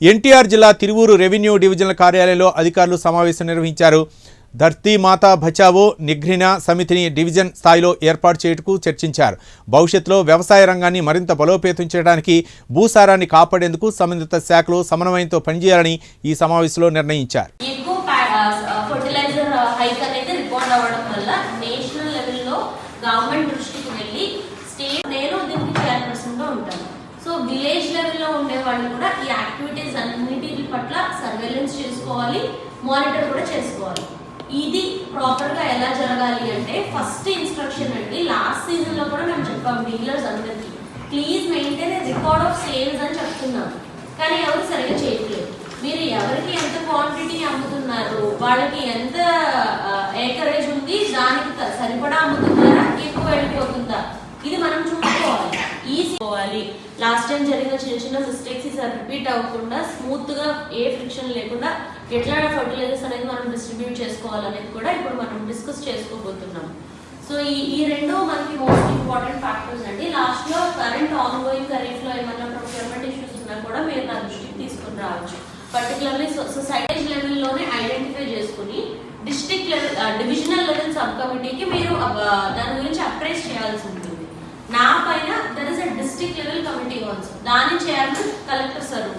ఎన్టీఆర్ జిల్లా Tiruvuru revenue divisional కార్యాలయంలో అధికారులు సమావేశం నిర్వహించారు. ధర్తీ మాతా బచావో నిఘ్రిన సమితిని డివిజన్ స్థాయిలో ఏర్పాటు చేయుటకు చర్చించారు. భవిష్యత్తులో వ్యవసాయ రంగాన్ని మరింత బలోపేతం చేయడానికి భూసారాన్ని కాపాడేందుకు సంబంధిత శాఖలు సమన్వయంతో పనిచేయాలని ఈ సమావేశంలో నిర్ణయించారు. గవర్నమెంట్ దృష్టికి వెళ్ళి స్టేట్ నేను ఉంటాను. సో విలేజ్ లెవెల్లో ఉండే వాళ్ళు కూడా ఈ యాక్టివిటీస్ అన్నిటి పట్ల సర్వేలెన్స్ చేసుకోవాలి మానిటర్ కూడా చేసుకోవాలి. ఇది ప్రాపర్గా ఎలా జరగాలి అంటే ఫస్ట్ ఇన్స్ట్రక్షన్ అండి. లాస్ట్ సీజన్లో కూడా మేము చెప్పాం డీలర్స్ అందరికీ. Please maintain record of sales అని చెప్తున్నాం కానీ ఎవరు సరిగా చేయట్లేదు. మీరు ఎవరికి ఎంత క్వాంటిటీ అమ్ముతున్నారు వాళ్ళకి ఎంత ఏకరేజ్ ఉంది దానికి సరిపడా అమ్ముతున్నారు ఎక్కువ వెళ్ళిపోతుందా ఇది మనం చూసుకోవాలి ఈజీ లాస్ట్ టైం జరిగిన చిన్న చిన్న మిస్టేక్స్ ఈసారి రిపీట్ అవ్వకుండా స్మూత్గా ఏ ఫ్రిక్షన్ లేకుండా ఎట్లా ఫర్టిలైజర్స్ అనేది మనం డిస్ట్రిబ్యూట్ చేసుకోవాలనేది కూడా ఇప్పుడు మనం డిస్కస్ చేసుకోబోతున్నాం. సో ఈ ఈ రెండు మనకి మోస్ట్ ఇంపార్టెంట్ ఫ్యాక్టర్స్ అండి. లాస్ట్లో కరెంట్ ఆన్ గోయింగ్ ఖరీఫ్లో ఏమైనా ప్రొక్యూర్మెంట్ ఇష్యూస్ ఉన్నా కూడా మీరు నా దృష్టికి తీసుకుని రావచ్చు. పర్టికులర్లీ సొసైటీ లెవెల్లోనే ఐడెంటిఫై చేసుకుని district level divisional level sub కమిటీకి మీరు uh, దాని గురించి అప్రైజ్ చేయాల్సి ఉంటుంది. డిస్ట్రిక్ట్ లెవెల్ కమిటీ ఆల్సో దాని చైర్మన్ కలెక్టర్ సార్ ఉంటారు